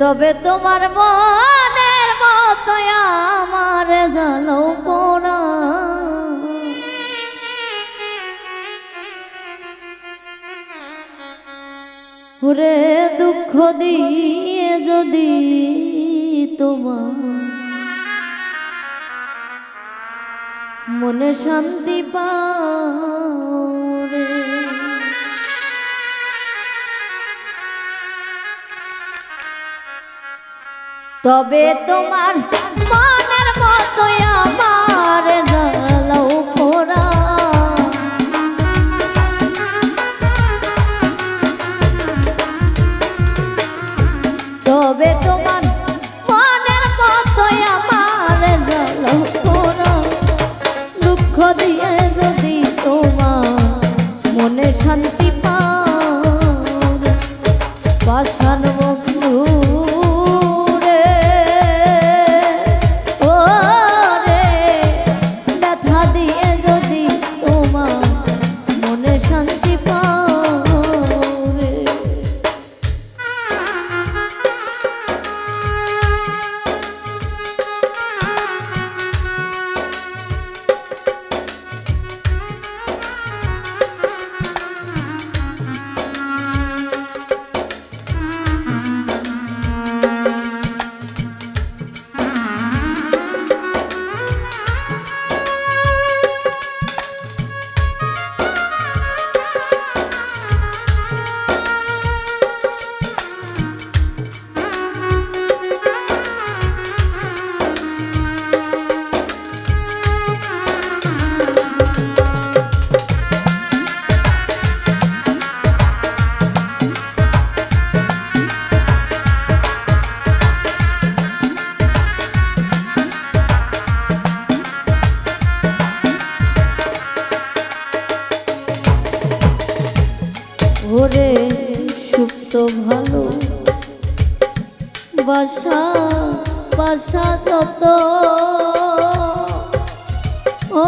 তবে তোমার মনের মতো আমার জানো পোড়া। ওরে দুঃখ দিয়ে যদি তোমার মনে শান্তি পাও রে। তবে তোমার মনের মতো আমার জ্বালাও পোড়া তবে তোমার বাসা বাসা যত ও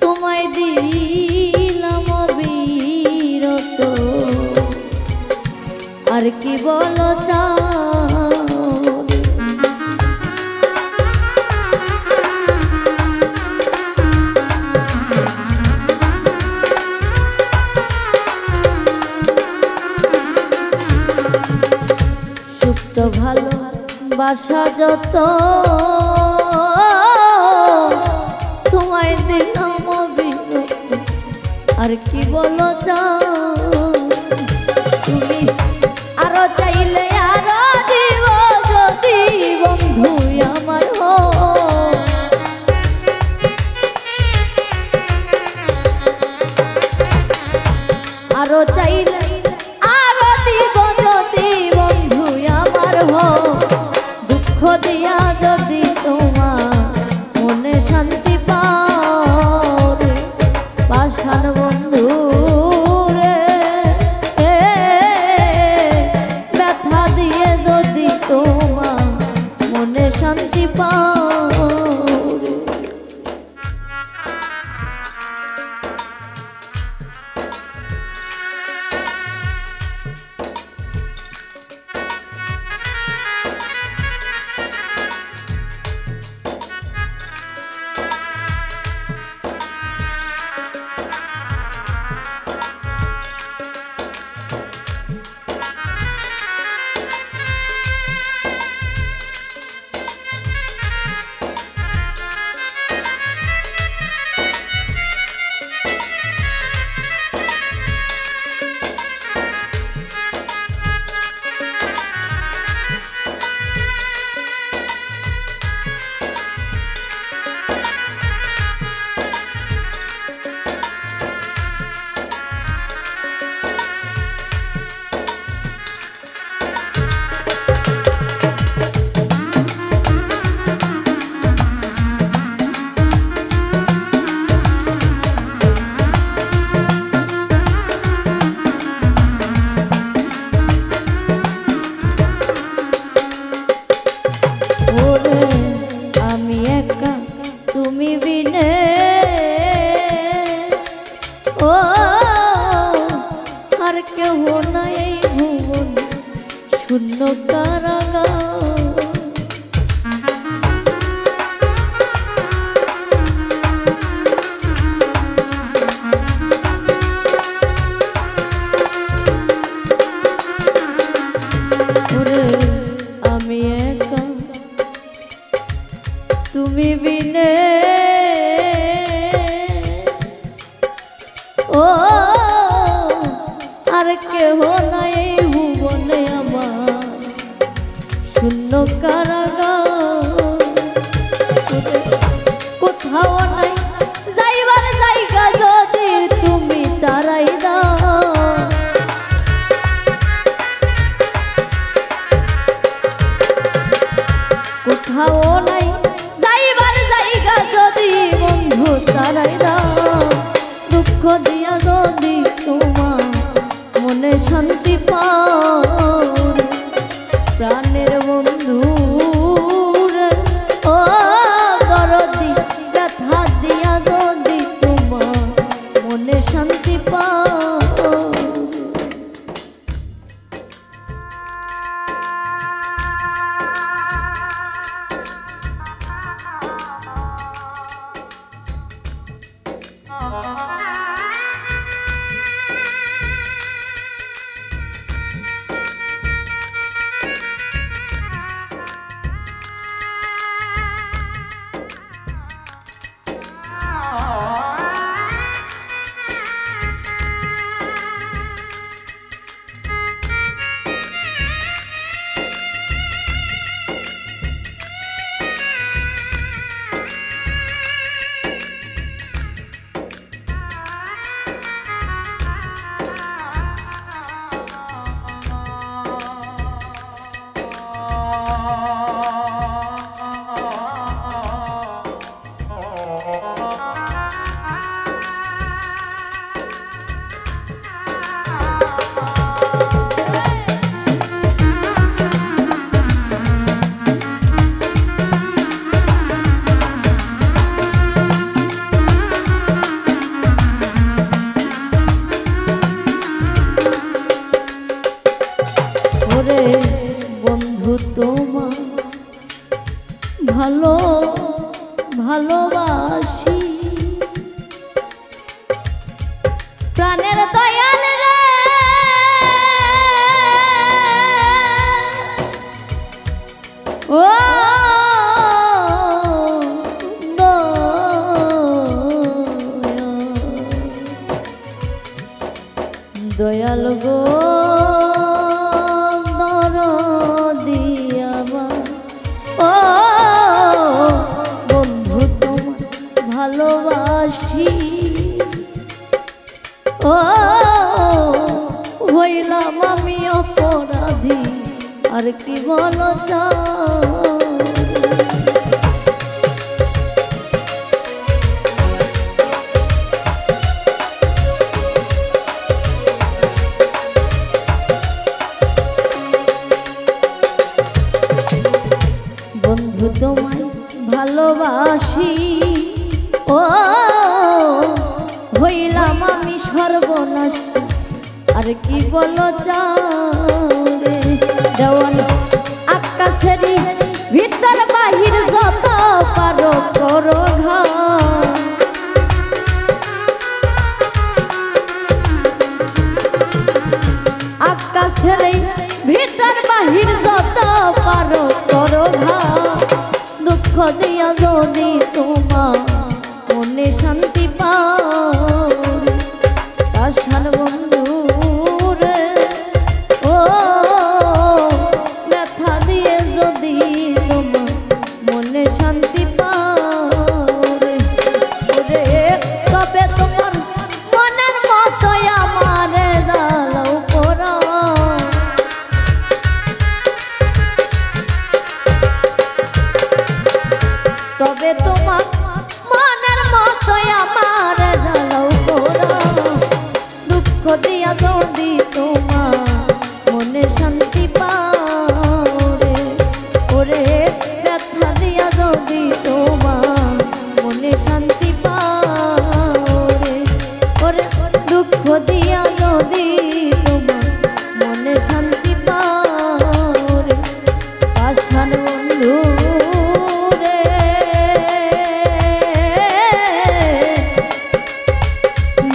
তোমায় দিলাম বিরত আর কি বলো সুপ্ত ভালো বাসা যত। তোমায় দিলাম আর কি বলো চাও পাশান বন্ধু। আর কেহ নাই ভুবনে আমার। শূন্য কোথাও নাই, যাইবার জায়গা যদি তুমি তারাই দাও। কোথাও নাই, যাইবার জায়গা যদি বন্ধু তারাই দাও। দুঃখ দিয়া যদি শান্তি ভালো ভালোবাসি। প্রাণের দয়াল রে। ও ভালোবাসি ও হইলাম আমি অপরাধী। আর কি বলো যাও আর কি বলো রে দেওয়ান ভিতর বাহির যত পারো করো আকাশের ভিতর বাহির যত পারো করো দুঃখ দিয়া যদি তোমার মনে শান্তি পাও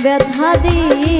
व्यथा दी।